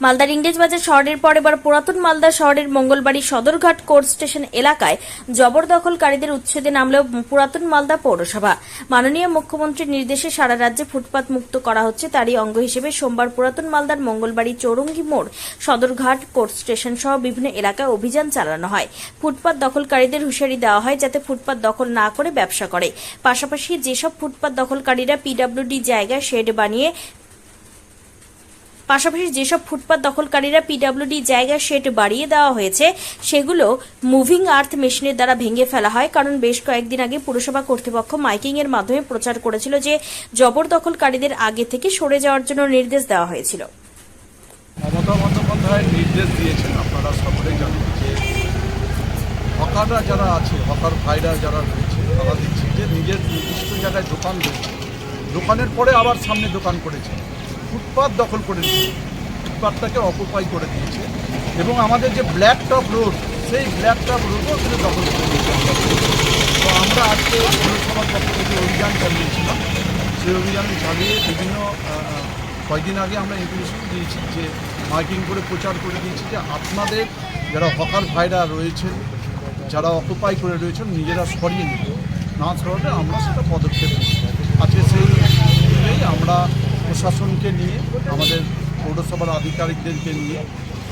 মালদার ইংরেজবাজার শহরের পর এবার পুরাতন মালদা শহরের মঙ্গলবাড়ি সদরঘাট কোর্ট স্টেশন এলাকায় জবরদখলকারীদের উচ্ছেদে নামলেও পুরাতন মালদা পৌরসভা। মাননীয় মুখ্যমন্ত্রীর নির্দেশে সারা রাজ্যে ফুটপাত মুক্ত করা হচ্ছে। তারই অঙ্গ হিসেবে সোমবার পুরাতন মালদার মঙ্গলবাড়ি চৌরঙ্গি মোড়, সদরঘাট কোর্ট স্টেশন সহ বিভিন্ন এলাকায় অভিযান চালানো হয়। ফুটপাত দখলকারীদের হুঁশিয়ারি দেওয়া হয় যাতে ফুটপাত দখল না করে ব্যবসা করে। পাশাপাশি যেসব ফুটপাত দখলকারীরা পিডব্লিউডি জায়গায় শেড বানিয়ে পাশাপাশি যেসব ফুটপাত দখলকারীরা পিডব্লিউডি জায়গায় শেড বাড়িয়ে দেওয়া হয়েছে, সেগুলো মুভিং আর্থ মেশিনের দ্বারা ভেঙে ফেলা হয়। কারণ বেশ কয়েকদিন আগে পুরসভা কর্তৃপক্ষ মাইকিং এর মাধ্যমে প্রচার করেছিল যে, জবরদখলকারীদের আগে থেকে সরে যাওয়ার জন্য নির্দেশ দেওয়া হয়েছিল। হকাররা যারা আছে, হকার ভাইরা যারা রয়েছে, তারা দেখছি যে নিজের নির্দিষ্ট জায়গায় দোকান দোকানের পরে আবার সামনে দোকান করেছে। ফুটপাত দখল করে দিয়েছে ফুটপাথটাকে অকুপাই করে দিয়েছে, এবং আমাদের যে ব্ল্যাক টপ রোড সেই ব্ল্যাক টপ রোডও কিন্তু দখল করে দিয়েছে। তো আমরা আজকে পৌরসভার পক্ষ থেকে অভিযান চালিয়েছিলাম। সেই অভিযান চালিয়ে বিভিন্ন কয়েকদিন আগে আমরা ইনফরমেশন দিয়েছি যে মাইকিং করে প্রচার করে দিয়েছি যে আপনাদের যারা হকার ভাইরা রয়েছেন, যারা অকুপাই করে রয়েছেন, নিজেরা সরিয়ে নিন। না সরালে আমরা সেটা পদক্ষেপ আজকে সেই প্রশাসনকে নিয়ে, আমাদের পৌরসভার আধিকারিকদেরকে নিয়ে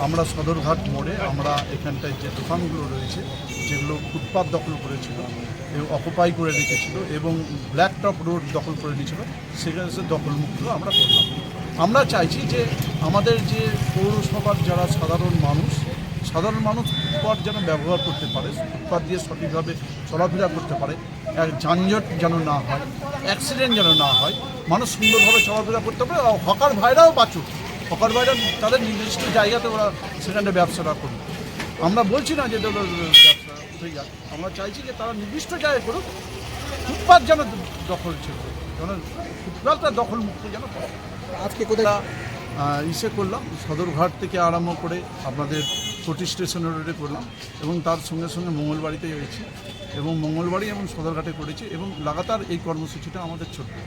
আমরা সদরঘাট মোড়ে আমরা এখানটায় যে দোকানগুলো রয়েছে, যেগুলো ফুটপাত দখল করেছিল এবং অকুপাই করে রেখেছিল এবং ব্ল্যাকটপ রোড দখল করে নিয়েছিল, সেখানে দখলমুক্ত আমরা করলাম। আমরা চাইছি যে আমাদের যে পৌরসভার যারা সাধারণ মানুষ সাধারণ মানুষ ফুটপাত যেন ব্যবহার করতে পারে ফুটপাত দিয়ে সঠিকভাবে চলাফেরা করতে পারে এক যানজট যেন না হয় অ্যাক্সিডেন্ট যেন না হয় মানুষ সুন্দরভাবে চলাফেরা করতে পারে হকার ভাইরাও বাঁচুক। হকার ভাইরা তাদের নির্দিষ্ট জায়গাতে ওরা সেখানে ব্যবসাটা করুক। আমরা বলছি না যে ব্যবসা উঠে যাক আমরা চাইছি যে তারা নির্দিষ্ট জায়গায় করুক ফুটপাত যেন দখল ছিল যেন ফুটপাতটা দখল মুক্ত যেন আজকে কোথায়? ইসে করলাম সদরঘাট থেকে আরম্ভ করে আপনাদের কোটি স্টেশন রোডে করলাম এবং তার সঙ্গে সঙ্গে মঙ্গলবাড়িতে রয়েছে এবং মঙ্গলবাড়ি এবং সদরঘাটে করেছি এবং লাগাতার এই কর্মসূচিটা আমাদের চলবে।